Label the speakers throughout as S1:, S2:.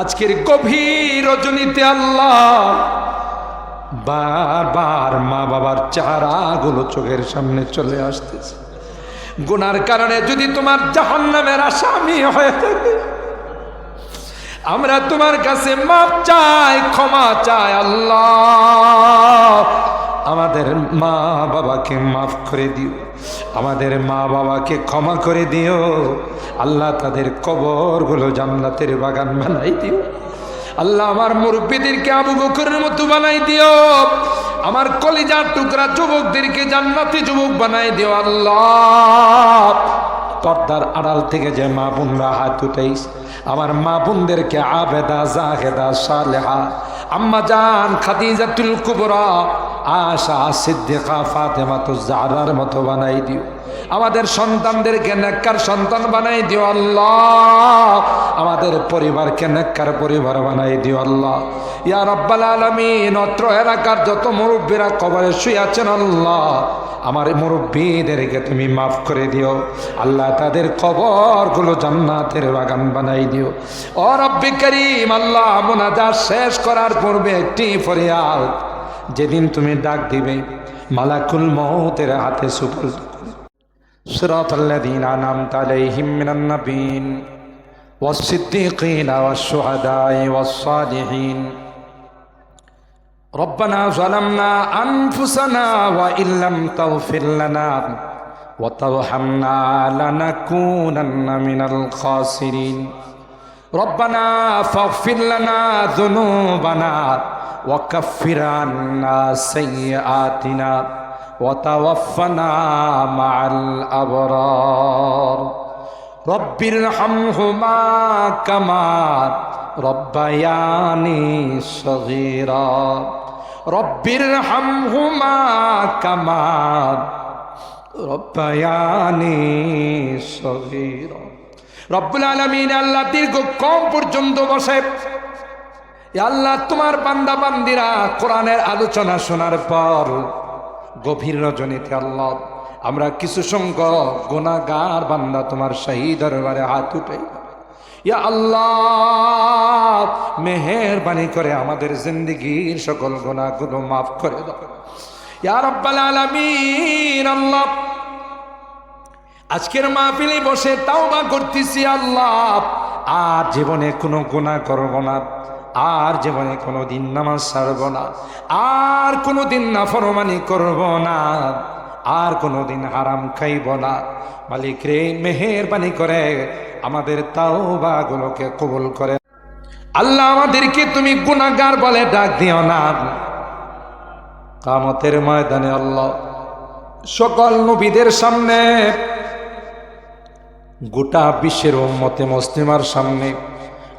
S1: আজকের গভীর রজনীতে আল্লাহ বারবার মা বাবার চারাগুলো চোখের সামনে চলে আসতেছে। গুনার কারণে যদি তোমার জাহান্নামের আসামি হয়ে থাকে, আমরা তোমার কাছে মাপ চাই, ক্ষমা চাই আল্লাহ। আমাদের মা বাবাকে মাফ করে দিও। আমাদের মা বাবাকে ক্ষমা করে দিও। আল্লাহ তাদের কবরগুলো জান্নাতের বাগান বানাই দিও। আল্লাহ আমার মুরব্বীদেরকে আবু বকরের মতো বানাই দিও। আমার কলিজার টুকরা যুবকদেরকে জান্নাতি যুবক বানাই দিও আল্লাহ। পর্দার আড়াল থেকে যে মা বোনরা হাত উঠাইস আমার মা বোনদেরকে আবেদা, জাহেদা, সালেহা, আম্মা জান, খাদিজাতুল কুবরা আশা, সিদ্দিকা, ফাতেমা তো জারার মতো বানাই দিও। আমাদের সন্তানদেরকে নেককার সন্তান বানাই দিও আল্লাহ। আমাদের পরিবারকে নেককার পরিবার বানাই দিও আল্লাহ। ইয়া রব্বাল আলামিন, অত্র এলাকার যত মুরব্বীরা কবরে শুয়ে আছেন আল্লাহ, আমার মুরব্বীদেরকে তুমি মাফ করে দিও। আল্লাহ তাদের কবরগুলো জান্নাতের বাগান বানাই দিও। ও রব্বি করিম, আল্লাহ মোনাজাত শেষ করার পূর্বে একটি ফরিয়াদ যেদিন তুমি ডাক দিবে মালাকুল মৌতের হাতে সুপুর صراط الذين أنعمت عليهم من النبيين والصديقين والشهداء والصالحين ربنا ظلمنا أنفسنا وإن لم تغفر لنا وترحمنا لنكونن من الخاسرين ربنا فاغفر لنا ذنوبنا ওয়াকাফিরান্না সাইয়াতিনা ওয়াতাওয়াফানা মাআল আবরার রব্বির হামহুমা কামা রব্বায়ানি সগীরা রব্বির হামহুমা কামা রব্বায়ানি সগীরা রব্বুল আলামিন আল্লাহ দীর্ঘ কম পর্যন্ত বসে আল্লাহ, তোমার বান্দা বান্দিরা কোরআনের আলোচনা শোনার পর গভীর রজনীতে আল্লাহ, আমরা কিছু সংখ্যক গুণাগার বান্দা তোমার শাহী দরবারে হাত উঠে ইয়া আল্লাহ, মেহেরবানি করে আমাদের জিন্দগির সকল গুণাগুলো মাফ করে দাও। ইয়া রব্বাল আল্লাহ, আজকের মাহফিলে বসে তাওবা করতেছি আল্লাহ, আর জীবনে কোনো গুনাহ করব না। আর জীবনে কোনো দিন নামাজ ছাড়ব না, আর কোনো দিন নাফরমানি করব না, আর কোনো দিন হারাম খাইব না। মালিক রে, মেহেরবানি করে আমাদের তাওবাগুলোকে কবুল করে। আল্লাহ আমাদেরকে তুমি গুনাহগার বলে ডাক দিও না। কামতের ময়দানে আল্লাহ সকল নবীদের সামনে, গোটা বিশ্বের উম্মতে মুসলিমার সামনে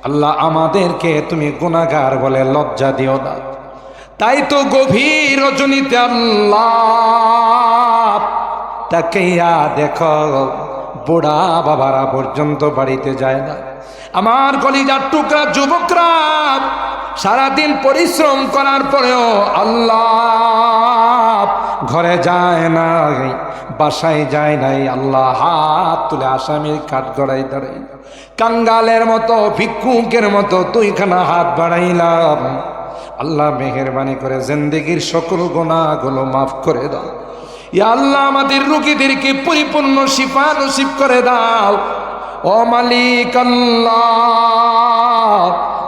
S1: আল্লাহ আমাদেরকে তুমি গুণাগার বলে লজ্জা দিও না। তাই তো গভীর রজনীতে আল্লাহ তাকেইয়া দেখো, বুড়া বাবারা পর্যন্ত বাড়িতে যায় না। আমার কলিজার টুকরা যুবকরা সারাদিন পরিশ্রম করার পরেও আল্লাহ ঘরে যায় নাই। বাসায় যায় নাই, আল্লাহ হাত তুলে আসামির কাঠ গড়াই দাঁড়াই কাঙ্গালের মতো, ভিক্ষুকের মতো তুইখানা হাত বাড়াইলাম। আল্লাহ মেহরবানি করে জিন্দিগির সকল গোনাগুলো মাফ করে দাও। ইয়া আল্লাহ আমাদের রোগীদেরকে পরিপূর্ণ শিফা নসিব করে দাও। ও মালিক আল্লাহ,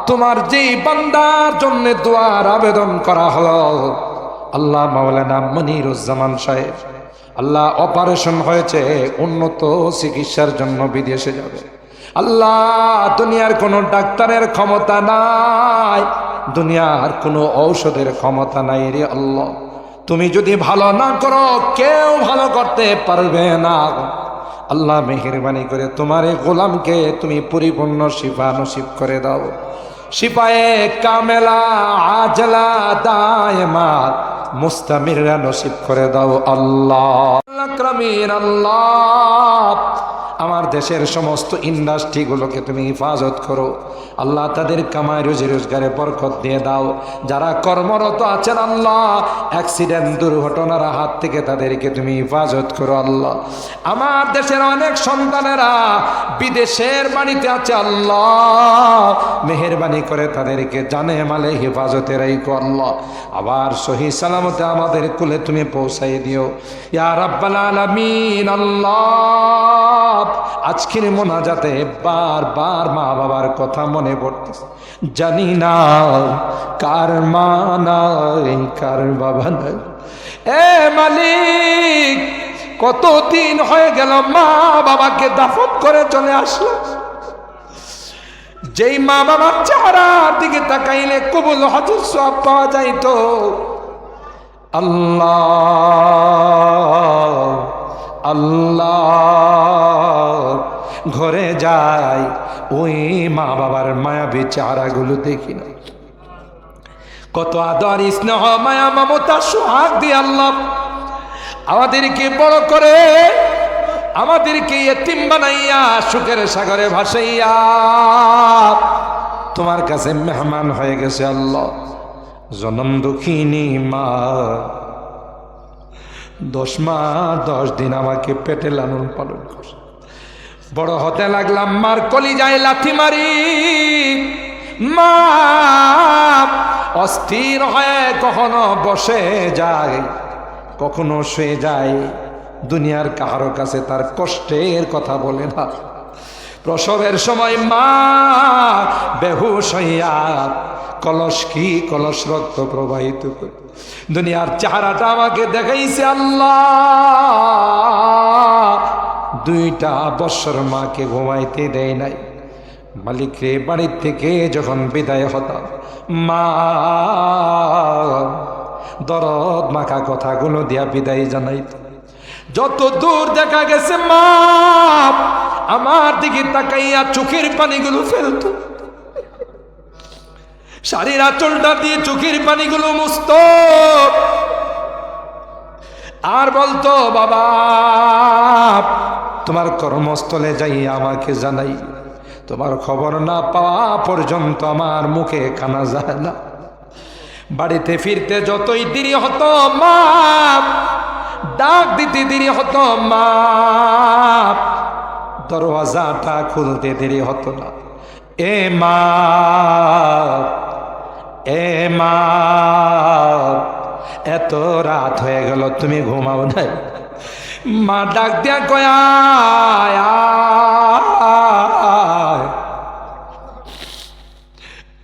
S1: তোমার যেই বান্দার জন্য দোয়ার আবেদন করা হলো, আল্লাহ মাওলানা মনিরুজ্জামান সাহেব। আল্লাহ অপারেশন হয়েছে, উন্নত চিকিৎসার জন্য বিদেশে যাবে। আল্লাহ, দুনিয়ার কোনো ডাক্তারের ক্ষমতা নাই, দুনিয়ার কোনো ঔষধের ক্ষমতা নাই রে আল্লাহ। তুমি যদি ভালো না করো, কেউ ভালো করতে পারবে না। আল্লাহ মেহরবানি করে তোমার এই গোলামকে তুমি পরিপূর্ণ শিফা নসিব করে দাও। শিপায়ে কামেলা, আজলা, দায়মা মুস্তামিরা নসিব করে দাও আল্লাহ। আল্লাহ। আমার দেশের সমস্ত ইন্ডাস্ট্রিগুলোকে তুমি হেফাজত করো। আল্লাহ তাদের কামাই, রুজি, রোজগারে বরকত দিয়ে দাও। যারা কর্মরত আছেন আল্লাহ অ্যাক্সিডেন্ট দুর্ঘটনার হাত থেকে তাদেরকে তুমি হেফাজত করো আল্লাহ। আমার দেশের অনেক সন্তানেরা বিদেশের বাড়িতে আছে আল্লাহ। মেহরবানি করে তাদেরকে জানে মালে হেফাজতে রাইকো আল্লাহ। আবার সহি সালামতে আমাদের কুলে তুমি পৌঁছাই দিও। ইয়ার রাব্বাল আলামিন, আল্লাহ। আজকের মোনাজাতে বারবার মা বাবার কথা মনে পড়তেছে। জানি না কার মা নাই, কার বাবা নাই। এ মালিক, কতদিন হয়ে গেল মা বাবাকে দাফন করে চলে আসলো? যেই মা বাবার চেহারার দিকে তাকাইলে কবুল হজর সব পাওয়া যাইতো। আল্লাহ আল্লাহ ঘরে যাই, ওই মা বাবার মায়াবী চেহারাগুলো দেখি না। কত আদর স্নেহ, মায়া, মমতা, সোহাগ দিয়ে আল্লাহ আমাদেরকে বড় করে, আমাদেরকে এতিম বানাইয়া, সুখের সাগরে ভাসাইয়া, তোমার কাছে মেহমান হয়ে গেছে আল্লাহ। জনম দুঃখিনী মা। দশ মাস দশ দিন আমাকে পেটে লালন পালন কর। বড় হতে লাগলাম, মার কলি যায় লাথি মারি। মা, অস্থির হয়ে কখনো বসে যায়, কখনো শুয়ে যায়। দুনিয়ার কারও কাছে তার কষ্টের কথা বলে না। প্রসবের সময় মা, বেহুশ হইয়া কলস কি কলস রক্ত প্রবাহিত করে দুনিয়ার চেহারাটা আমাকে দেখাইছে আল্লাহ। দুইটা বৎসর মাকে ঘুমাইতে দেয় নাই। মালিক রে, বাড়ির থেকে যখন বিদায় হতাম, মা, দরদ মাখা কথাগুলো দিয়া বিদায় জানাইত। যত দূর দেখা গেছে মা, আমার দিকে তাকাইয়া চোখের পানিগুলো ফেলতো। শাড়ির আঁচলটা দিয়ে চোখের পানিগুলো মুস্ত আর বলতো, বাবা, তোমার কর্মস্থলে যাই, আমাকে জানাই। তোমার খবর না পাওয়া পর্যন্ত আমার মুখে খানা যায় না। বাড়িতে ফিরতে যতই দেরি হতো, মা, ডাক দিতে দেরি হতো, মা, দরওয়াজাটা খুলতে দেরি হতো না। এ মা এ মা, এত রাত হয়ে গেল, তুমি ঘুমাও নাই। মা ডাক দিয়া কয়া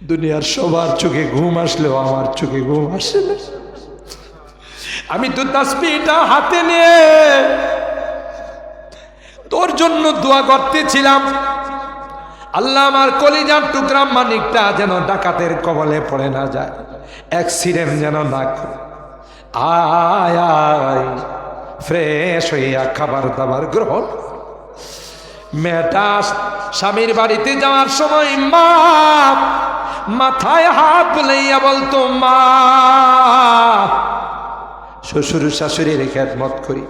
S1: দুনিয়ার সবার চোখে ঘুম আসলেও আমার চোখে ঘুম আসে না। আমি তো তাসবিটা হাতে নিয়ে তোর জন্য দোয়া করতেছিলাম। আল্লাহ আমার কলিজার টুকরা মানিকটা যেন ডাকাতের কবলে পড়ে না যায়। অ্যাক্সিডেন্ট যেন না করে। আয় আয় ফ্রেশ হইয়া খাবার দাবার গ্রহণ মেয়েটা স্বামীর বাড়িতে যাওয়ার সময় মা মাথায় হাত বুলাইয়া বলতো, মা, শ্বশুর শাশুড়ির খেদমত করি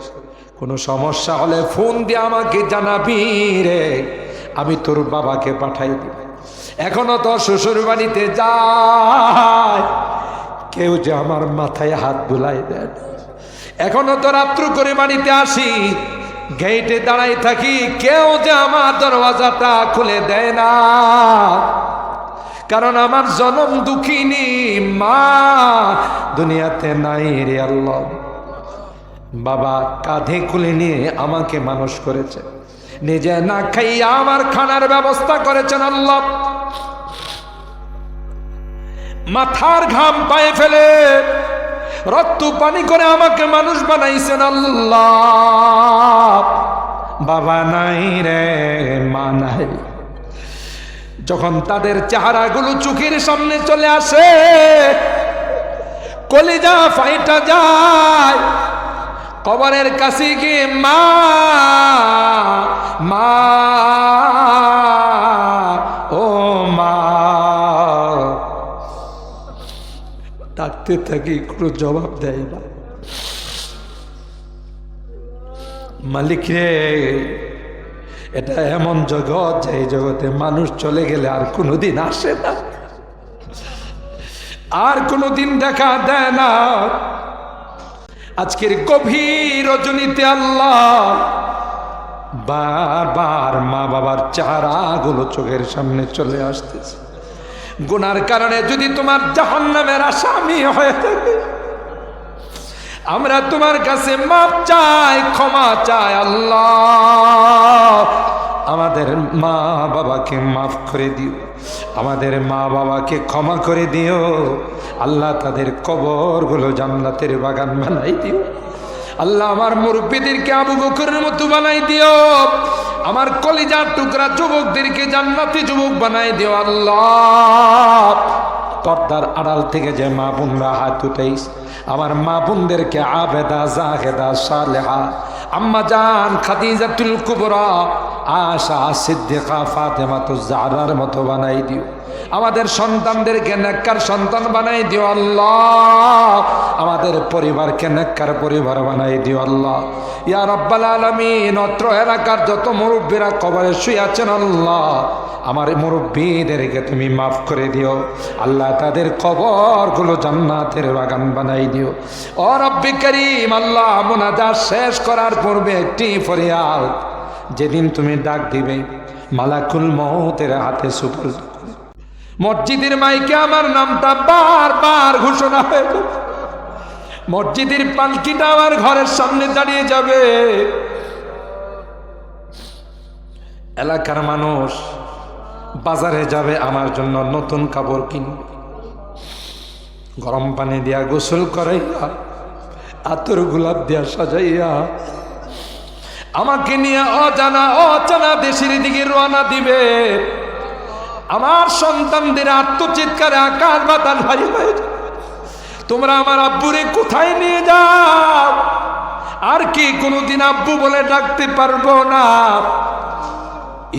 S1: কোনো সমস্যা হলে ফোন দিয়ে আমাকে জানাবি রে। আমি তোর বাবাকে পাঠাই দিব এখনও তো শ্বশুর বাড়িতে যায়। কেউ যে আমার মাথায় হাত বুলাই দেন এখনও তো রাত্র করে বাড়িতে আসি। গেইটে দাঁড়াই থাকি, কেউ যে আমার দরওয়াজাটা খুলে দেয় না। কারণ আমার জনম দুঃখিনী মা, দুনিয়াতে নাই রে আল্লাহ। বাবা কাঁধে খুলে নিয়ে আমাকে মানুষ করেছে। নিজে না খাইয়া আমার খানার ব্যবস্থা করেছেন আল্লাহ। মাথার ঘাম পায়ে ফেলে রক্ত পানি করে আমাকে মানুষ বানাইছেন আল্লাহ। বাবা নাই রে, মা নাই। যখন তাদের চেহারাগুলো চোখের সামনে চলে আসে, কলিজা ফাইটা যায় কবরের কাছে গিয়ে, মা মা, ও মা। ডাকতে থাকি, কোনো জবাব দেয় না। মালিক রে, এটা এমন জগৎ, যে এই জগতে মানুষ চলে গেলে আর কোনোদিন আসে না। আর কোনোদিন দেখা দেয় না। আজকের গভীর রজনীতে আল্লাহ বারবার মা বাবার চারাগুলো চোখের সামনে চলে আসতেছে। গুনার কারণে যদি তোমার জাহান নামের আসামি হয়ে থাকে, আমরা তোমার কাছে মাপ চাই, ক্ষমা চাই আল্লাহ। আমাদের মা বাবাকে মাফ করে দিও। আমাদের মা বাবাকে ক্ষমা করে দিও। আল্লাহ তাদের কবরগুলো জান্নাতের বাগান বানাই দিও। আল্লাহ আমার মুরব্বীদেরকে আবু বকরের মতো বানাই দিও। আমার কলিজার টুকরা যুবকদেরকে জান্নাতি যুবক বানাই দিও আল্লাহ। পর্দার আড়াল থেকে যে মা বোনরা হাত উঠাইস, আমার মা বোনদেরকে আবেদা, জাহেদা, সালেহা, আম্মা জান, খাদিজাতুল কুবরা আশা, সিদ্দিকা, ফাতেমা তো জারার মতো বানাই দিও। আমাদের সন্তানদেরকে নেককার সন্তান বানাই দিও আল্লাহ। আমাদের পরিবারকে নেককার পরিবার বানাই দিও আল্লাহ। ইয়া রব্বাল আলামিন, অত্র এলাকার যত মুরব্বীরা কবরে শুয়ে আছেন আল্লাহ, আমার মুরব্বীদেরকে তুমি মাফ করে দিও। আল্লাহ তাদের কবরগুলো জান্নাতের বাগান বানাই দিও। ও রব্বি করিম, আল্লাহ মোনাজা শেষ করার পূর্বে একটি ফরিয়াদ যেদিন তুমি ডাক দিবে, মালাকুল মৌতের হাতে সুপুর মসজিদের মাইকে আমার নামটা বারবার ঘোষণা হয়ে। মসজিদের পালকিটা আমার ঘরের সামনে দাঁড়িয়ে যাবে। এলাকার মানুষ বাজারে যাবে আমার জন্য নতুন কাপড় কিনবে গরম পানি দিয়া গোসল করাইয়া, আতর গোলাপ দিয়া সাজাইয়া আমাকে নিয়ে অজানা অজানা দেশের দিকে রওনা দিবে। আমার সন্তানদের আত্মচিৎকারে আকাশ বাতাল ভারী হয়ে। তোমরা আমার আব্বুরে কোথায় নিয়ে যাও? আর কি কোনোদিন আব্বু বলে ডাকতে পারব না।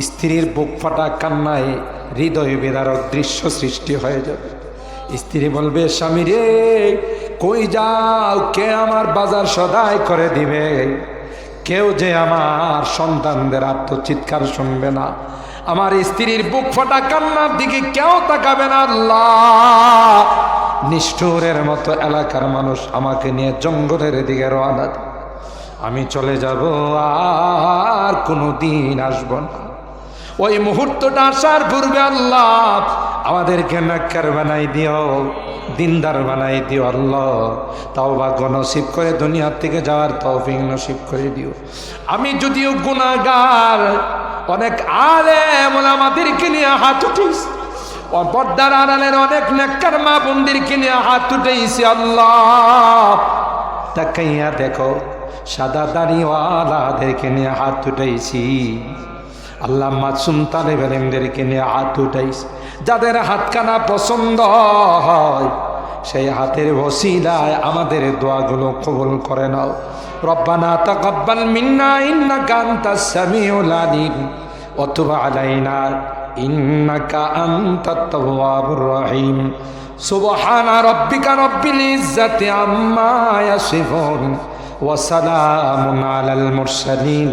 S1: স্ত্রীর বুক ফাটা কান্নায় হৃদয় বেদারক দৃশ্য সৃষ্টি হয়ে যাবে। স্ত্রী বলবে, স্বামী রে, কই যাও? কে আমার বাজার সদায় করে দিবে? কেউ যে আমার সন্তানদের আত্মচিৎকার শুনবে না। আমার স্ত্রীর বুক ফাটা কান্নার দিকে কেউ তাকাবে না। আল্লাহ! নিষ্ঠুরের মতো এলাকার মানুষ আমাকে নিয়ে জঙ্গলের দিকে রওনা আমি চলে যাব, আর কোনো দিন আসব না। ওই মুহূর্তটা আসার পূর্বে আল্লাহ আমাদেরকে নাক্কার বানাই দিও, দিনদার বানাই দিও আল্লাহ। তাও বা নসিব করে দুনিয়ার থেকে যাওয়ার তাও তৌফিক নসিব করে দিও। আমি যদিও গুণাগার অনেক আলেম আমাদেরকে নিয়ে হাত উঠিস পর্দার আড়ালের অনেক নেককার মা বোনদেরকে নিয়ে হাত উঠেছি আল্লাহ। তাকাইয়া দেখো, সাদা দাড়িওয়ালাদেরকে নিয়ে হাত উঠেছি। আল্লাহ মাসুম তালেব আলিমদেরকে নিয়ে হাত উঠাইস যাদের হাতখানা পছন্দ হয়, সেই হাতের ওসিলায় আমাদের দোয়াগুলো কবুল করে নাও। রব্বানা তাকাব্বাল মিন্না ইন্নাকা আনতাস সামিউল আলিম তুব আলাইনা ইন্নাকা আনতাত তাওয়াবুর রহিম। সুবহানা রাব্বিকা রব্বিল ইজ্জাতি আম্মা ইয়াসিফুন, ওয়া সালামুন আলাল মুরসালিন।